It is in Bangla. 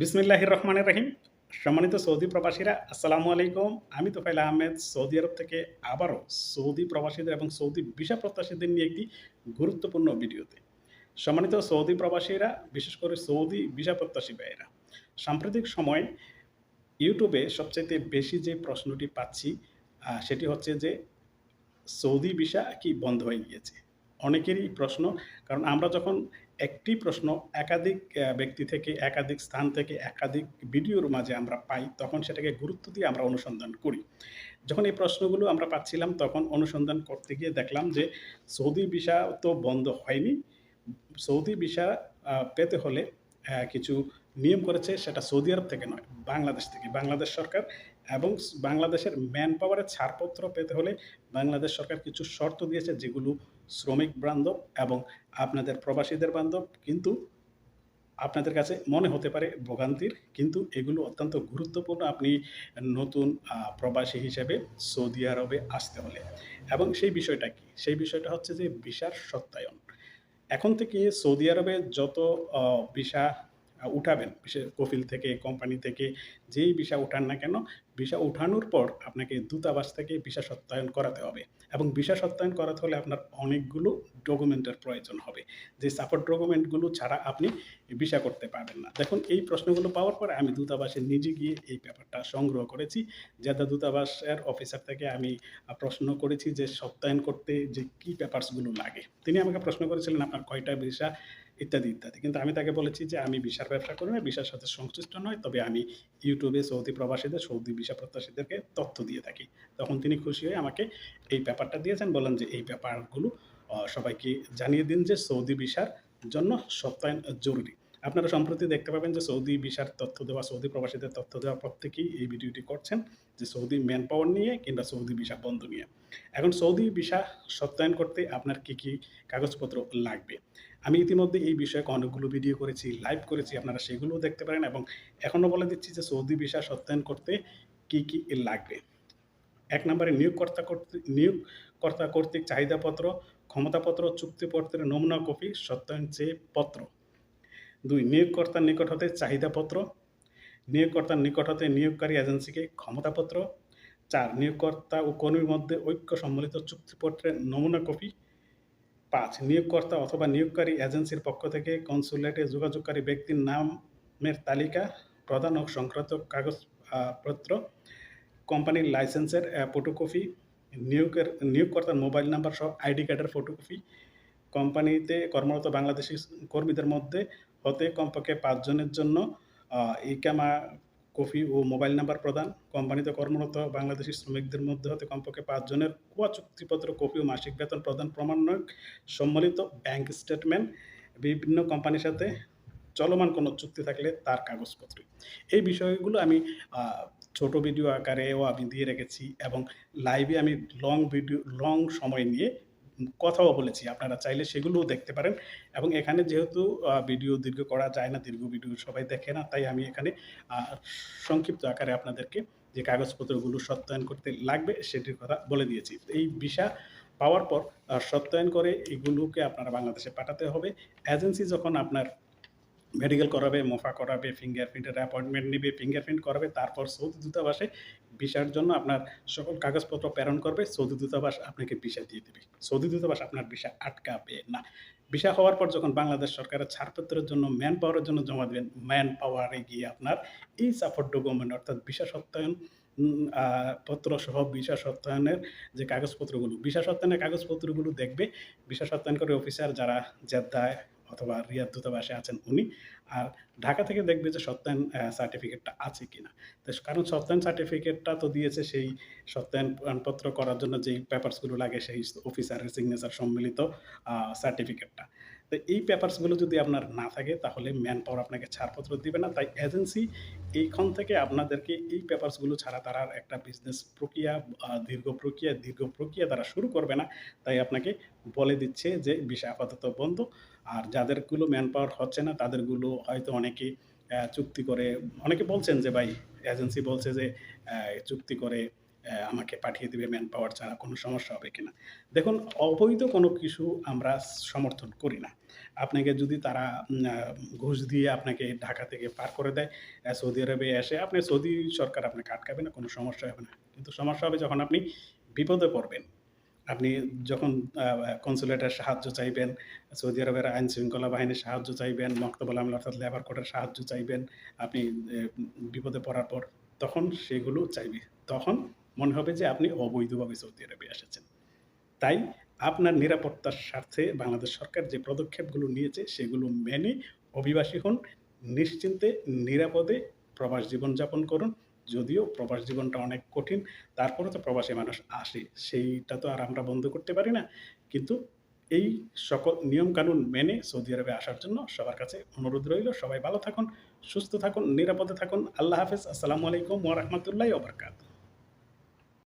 বিসমিল্লাহ রহমান রাহিম। সম্মানিত সৌদি প্রবাসীরা, আসসালামু আলাইকুম। আমি তোফাইল আহমেদ, সৌদি আরব থেকে আবারও সৌদি প্রবাসীদের এবং সৌদি ভিসা প্রত্যাশীদের নিয়ে একটি গুরুত্বপূর্ণ ভিডিওতে। সম্মানিত সৌদি প্রবাসীরা, বিশেষ করে সৌদি ভিসা প্রত্যাশী ভাইয়েরা, সাম্প্রতিক সময় ইউটিউবে সবচাইতে বেশি যে প্রশ্নটি পাচ্ছি সেটি হচ্ছে যে, সৌদি ভিসা কি বন্ধ হয়ে গিয়েছে? অনেকেরই প্রশ্ন, কারণ আমরা যখন একটি প্রশ্ন, একাধিক ব্যক্তি থেকে, একাধিক স্থান থেকে, একাধিক ভিডিওর মাঝে আমরা পাই, তখন সেটাকে গুরুত্ব দিয়ে আমরা অনুসন্ধান করি। যখন এই প্রশ্নগুলো আমরা পাচ্ছিলাম, তখন অনুসন্ধান করতে গিয়ে দেখলাম যে সৌদি ভিসা তো বন্ধ হয়নি। সৌদি ভিসা পেতে হলে কিছু নিয়ম করেছে, সেটা সৌদি আরব থেকে নয়, বাংলাদেশ থেকে। বাংলাদেশ সরকার এবং বাংলাদেশের ম্যান পাওয়ারের ছাড়পত্র পেতে হলে বাংলাদেশ সরকার কিছু শর্ত দিয়েছে, যেগুলো শ্রমিক বান্ধব এবং আপনাদের প্রবাসীদের বান্ধব, কিন্তু আপনাদের কাছে মনে হতে পারে ভোগান্তির, কিন্তু এগুলো অত্যন্ত গুরুত্বপূর্ণ। আপনি নতুন প্রবাসী হিসেবে সৌদি আরবে আসতে হলে। এবং সেই বিষয়টা কি? সেই বিষয়টা হচ্ছে যে, ভিসার সত্যায়ন। এখন থেকে সৌদি আরবে যত ভিসা উঠাবেন কফিল থেকে কোম্পানি থেকে, যেই ভিসা উঠান না কেন ভিসা উঠানোর পর আপনাকে দূতাবাস থেকে ভিসা সত্যায়ন করাতে হবে এবং ভিসা সত্যায়ন করাতে হলে আপনার অনেকগুলো ডকুমেন্টের প্রয়োজন হবে। যে সাপোর্ট ডকুমেন্টগুলো ছাড়া আপনি ভিসা করতে পারবেন না। দেখুন, এই প্রশ্নগুলো পাওয়ার পরে আমি দূতাবাসে নিজে গিয়ে এই ব্যাপারটা সংগ্রহ করেছি। জেদ্দা দূতাবাসের অফিসার থেকে আমি প্রশ্ন করেছি যে সত্যায়ন করতে যে কী পেপারসগুলো লাগে। তিনি আমাকে প্রশ্ন করেছিলেন, আপনার কয়টা ভিসা ইত্যাদি ইত্যাদি। কিন্তু আমি তাকে বলেছি যে, আমি ভিসার ব্যবসা করি না, ভিসার সাথে সংশ্লিষ্ট নয়, তবে আমি ইউটিউবে সৌদি প্রবাসীদের, সৌদি ভিসা প্রত্যাশীদেরকে তথ্য দিয়ে থাকি। তখন তিনি খুশি হয়ে আমাকে এই ব্যাপারটা দিয়েছেন বলেন যে, এই ব্যাপারগুলো সবাইকে জানিয়ে দিন যে, সৌদি ভিসার জন্য সত্যায়ন জরুরি। আপনারা সম্প্রতি দেখতে পাবেন যে, সৌদি ভিসার তথ্য দেওয়া, সৌদি প্রবাসীদের তথ্য দেওয়া প্রত্যেকেই এই ভিডিওটি করছেন যে, সৌদি ম্যান পাওয়ার নিয়ে কিংবা সৌদি ভিসা বন্ধ নিয়ে। এখন সৌদি ভিসা সত্যায়ন করতে আপনার কি কি কাগজপত্র লাগবে? আমি ইতিমধ্যে এই বিষয়ে অনেকগুলো ভিডিও করেছি লাইভ করেছি, আপনারা সেগুলোও দেখতে পারেন এবং এখনও বলে দিচ্ছি যে সৌদি ভিসা সত্যায়ন করতে কি কি লাগবে। এক নম্বরে নিয়োগকর্তা কর্তৃক নিয়োগকর্তা কর্তৃক চাহিদাপত্র, ক্ষমতাপত্র, চুক্তিপত্রের নমুনা কপি, সত্যায়ন চেয়ে পত্র। দুই, নিয়োগকর্তার নিকট হতে চাহিদাপত্র। নিয়োগকর্তার নিকট হতে নিয়োগকারী এজেন্সিকে ক্ষমতাপত্র। চার, নিয়োগকর্তা ও কর্মীর মধ্যে ঐক্য সম্মিলিত চুক্তিপত্রের নমুনা কপি পাঁচ, নিয়োগকর্তা অথবা নিয়োগকারী এজেন্সির পক্ষ থেকে কনসুলেটে যোগাযোগকারী ব্যক্তির নামের তালিকা প্রদান ও সংক্রান্ত কাগজপত্র কোম্পানির লাইসেন্সের ফটোকপি, নিয়োগের, নিয়োগকর্তার মোবাইল নাম্বার সহ আইডি কার্ডের ফটোকপি, কোম্পানিতে কর্মরত বাংলাদেশি কর্মীদের মধ্যে হতে কমপক্ষে পাঁচজনের জন্য ইকামা কপি ও মোবাইল নাম্বার প্রদান। কোম্পানিতে কর্মরত বাংলাদেশি শ্রমিকদের মধ্যে হতে কমপক্ষে পাঁচজনের কুয়া চুক্তিপত্র কপি ও মাসিক বেতন প্রদান প্রমাণক সম্মিলিত ব্যাংক স্টেটমেন্ট, বিভিন্ন কোম্পানির সাথে চলমান কোনো চুক্তি থাকলে তার কাগজপত্র। এই বিষয়গুলো আমি ছোট ভিডিও আকারেও আমি দিয়ে রেখেছি এবং লাইভে আমি লং ভিডিও লং সময় নিয়ে কথাও বলেছি, আপনারা চাইলে সেগুলোও দেখতে পারেন। এবং এখানে যেহেতু ভিডিও দীর্ঘ করা যায় না, দীর্ঘ ভিডিও সবাই দেখে না, তাই আমি এখানে সংক্ষিপ্ত আকারে আপনাদেরকে যে কাগজপত্রগুলো সত্যায়ন করতে লাগবে, সেটির কথা বলে দিয়েছি। এই ভিসা পাওয়ার পর সত্যায়ন করে এগুলোকে আপনারা বাংলাদেশে পাঠাতে হবে। এজেন্সি যখন আপনার মেডিকেল করাবে, মোফা করাবে ফিঙ্গারপ্রিন্টের অ্যাপয়েন্টমেন্ট নেবে ফিঙ্গারপ্রিন্ট করাবে, তারপর সৌদি দূতাবাসে ভিসার জন্য আপনার সকল কাগজপত্র প্রেরণ করবে, সৌদি দূতাবাস আপনাকে ভিসা দিয়ে দেবে। সৌদি দূতাবাস আপনার ভিসা আটকাবে না। ভিসা হওয়ার পর যখন বাংলাদেশ সরকারের ছাড়পত্রের জন্য ম্যান পাওয়ারের জন্য জমা দেবেন ম্যান পাওয়ারে গিয়ে আপনার এই সাপোর্ট ডকুমেন্ট অর্থাৎ ভিসা সত্যায়ন পত্র সহ ভিসা সত্যায়নের যে কাগজপত্রগুলো, ভিসা সত্যায়নের কাগজপত্রগুলো দেখবে, ভিসা সত্যায়ন করে অফিসার যারা জেদ্দায় অথবা রিয়াদ দূতাবাসে আছেন উনি। আর ঢাকা থেকে দেখবে যে সত্যায়ন সার্টিফিকেটটা আছে কিনা। তো কারণ সত্যায়ন সার্টিফিকেটটা তো দিয়েছে সেই সত্যায়নপত্র করার জন্য যেই পেপারসগুলো লাগে, সেই অফিসারের সিগনেচার সম্মিলিত সার্টিফিকেটটা তো এই পেপারসগুলো যদি আপনার না থাকে, তাহলে ম্যান পাওয়ার আপনাকে ছাড়পত্র দিবে না। তাই এজেন্সি এইখান থেকে আপনাদেরকে এই পেপারসগুলো ছাড়া তারা একটা বিজনেস প্রক্রিয়া দীর্ঘ প্রক্রিয়া দীর্ঘ প্রক্রিয়া তারা শুরু করবে না। তাই আপনাকে বলে দিচ্ছে যে, বিষয় আপাতত বন্ধ। আর যাদেরগুলো ম্যান পাওয়ার হচ্ছে না, তাদেরগুলো হয়তো অনেকে চুক্তি করে, অনেকে বলছেন যে ভাই এজেন্সি বলছে যে চুক্তি করে আমাকে পাঠিয়ে দেবে ম্যান পাওয়ার ছাড়া কোনো সমস্যা হবে কিনা দেখুন অবৈধ কোনো কিছু আমরা সমর্থন করি না আপনাকে যদি তারা ঘুষ দিয়ে আপনাকে ঢাকা থেকে পার করে দেয়, সৌদি আরবে এসে আপনি সৌদি সরকার আপনাকে আটকাবে না, কোনো সমস্যা হবে না। কিন্তু সমস্যা হবে যখন আপনি বিপদে পড়বেন। আপনি যখন কনসুলেটের সাহায্য চাইবেন, সৌদি আরবের আইন শৃঙ্খলা বাহিনীর সাহায্য চাইবেন, মক্তবুল আমলা অর্থাৎ লেবার কোর্টের সাহায্য চাইবেন, আপনি বিপদে পড়ার পর তখন সেগুলো চাইবে। তখন মনে হবে যে আপনি অবৈধভাবে সৌদি আরবে এসেছেন। তাই আপনার নিরাপত্তার স্বার্থে বাংলাদেশ সরকার যে পদক্ষেপগুলো নিয়েছে সেগুলো মেনে অভিবাসী হন। নিশ্চিন্তে নিরাপদে প্রবাস জীবনযাপন করুন। যদিও প্রবাস জীবনটা অনেক কঠিন, তারপরেও তো প্রবাসী মানুষ আসে। সেইটা তো আর আমরা বন্ধ করতে পারি না। কিন্তু এই সকল নিয়মকানুন মেনে সৌদি আরবে আসার জন্য সবার কাছে অনুরোধ রইল। সবাই ভালো থাকুন, সুস্থ থাকুন, নিরাপদে থাকুন। আল্লাহ হাফেজ। আসসালামু আলাইকুম ওয়া বারাকাতুহু।